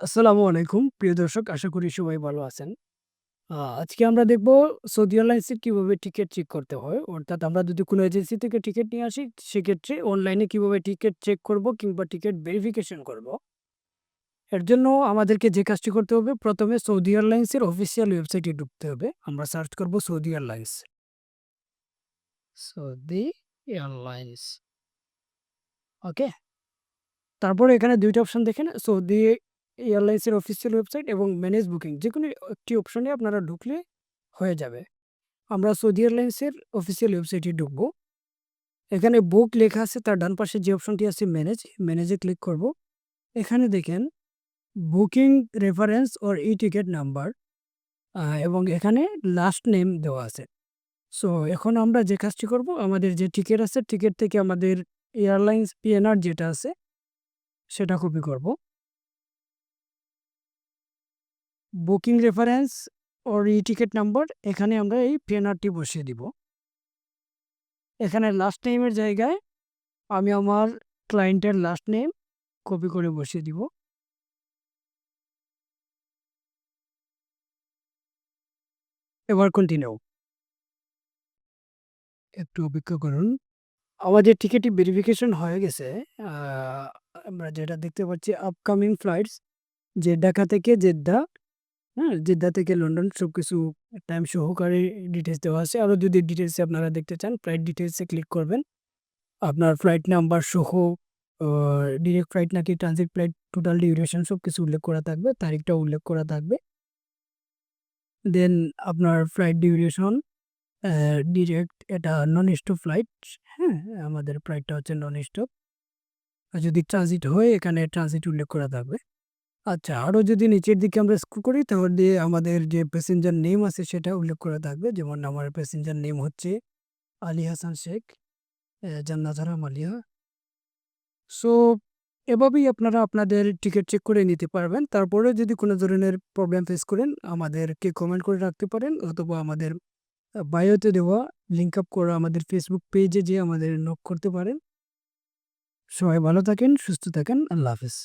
আসসালামু আলাইকুম প্রিয় দর্শক, আশা করি সবাই ভালো আছেন। আজকে আমরা দেখব সৌদি এয়ারলাইন্সের কীভাবে টিকিট চেক করতে হয়। অর্থাৎ আমরা যদি কোনো এজেন্সি থেকে টিকিট নিয়ে আসি, সেক্ষেত্রে অনলাইনে কীভাবে টিকিট চেক করব কিংবা টিকিট ভেরিফিকেশন করব। এর জন্য আমাদেরকে যে কাজটি করতে হবে, প্রথমে সৌদি এয়ারলাইন্সের অফিসিয়াল ওয়েবসাইটে ঢুকতে হবে। আমরা সার্চ করব Saudi airlines. Saudi airlines. Okay? তারপরে এখানে ২ টা অপশন দেখেন সৌদি এয়ারলাইন্সের অফিসিয়াল ওয়েবসাইট এবং ম্যানেজ বুকিং যেকোনো একটি অপশনে আপনারা ঢুকলে হয়ে যাবে। আমরা সৌদি এয়ারলাইন্সের অফিসিয়াল ওয়েবসাইটে ঢুকবো। এখানে বুক লেখা আছে তার ডান পাশে যে অপশনটি আছে ম্যানেজ, ম্যানেজে ক্লিক করব। এখানে দেখেন booking reference or E ticket number এবং এখানে লাস্ট নেম দেওয়া আছে। সো এখন আমরা যে কাজটি করব আমাদের যে টিকিট আছে টিকিট থেকে আমাদের এয়ারলাইন্স পিএনআর যেটা আছে সেটা কপি করব। Booking reference or E ticket number এখানে আমরা এই পিএনআরটি বসিয়ে দিব। এখানে লাস্ট নেমের জায়গায় আমি আমার ক্লায়েন্টের লাস্ট নেম কপি করে বসিয়ে দিব। এবার কন্টিনিউ। একটু অপেক্ষা করুন। আমাদের টিকিটটি ভেরিফিকেশন হয়ে গেছে। আমরা যেটা দেখতে পাচ্ছি আপকামিং ফ্লাইটস ঢাকা থেকে জেদ্দা, হ্যাঁ? জেদ্দা থেকে লন্ডন সব কিছু টাইম সহকারে ডিটেলস দেওয়া আছে। আরও যদি ডিটেইলসে আপনারা দেখতে চান ফ্লাইট ডিটেলসে ক্লিক করবেন। আপনার ফ্লাইট নাম্বার সহ ডিরেক্ট ফ্লাইট নাকি ট্রানজিট ফ্লাইট টোটাল ডিউরেশন সব কিছু উল্লেখ করা থাকবে। তারিখটা উল্লেখ করা থাকবে। দেন আপনার ফ্লাইট ডিউরেশন ডিরেক্ট এটা নন স্টপ ফ্লাইট, হ্যাঁ? আমাদের ফ্লাইটটা হচ্ছে নন স্টপ। আর যদি ট্রানজিট হয় এখানে ট্রানজিট উল্লেখ করা থাকবে। আচ্ছা আরও যদি নিচের দিকে আমরা স্ক্রল করি তাহলে আমাদের যে প্যাসেঞ্জার নেম আছে সেটা উল্লেখ করা থাকবে। যেমন আমার প্যাসেঞ্জার নেম হচ্ছে আলী হাসান শেখ, অ্যা জান্নাত হারাম আলিয়া। সো এভাবেই আপনারা আপনাদের টিকিট চেক করে নিতে পারবেন। তারপরেও যদি কোনো ধরনের প্রবলেম ফেস করেন আমাদেরকে কমেন্ট করে রাখতে পারেন অথবা আমাদের বায়োতে দেওয়া লিঙ্ক আপ করা আমাদের ফেসবুক পেজে যেয়ে আমাদের নক করতে পারেন। সবাই ভালো থাকেন, সুস্থ থাকেন। আল্লাহ হাফেজ।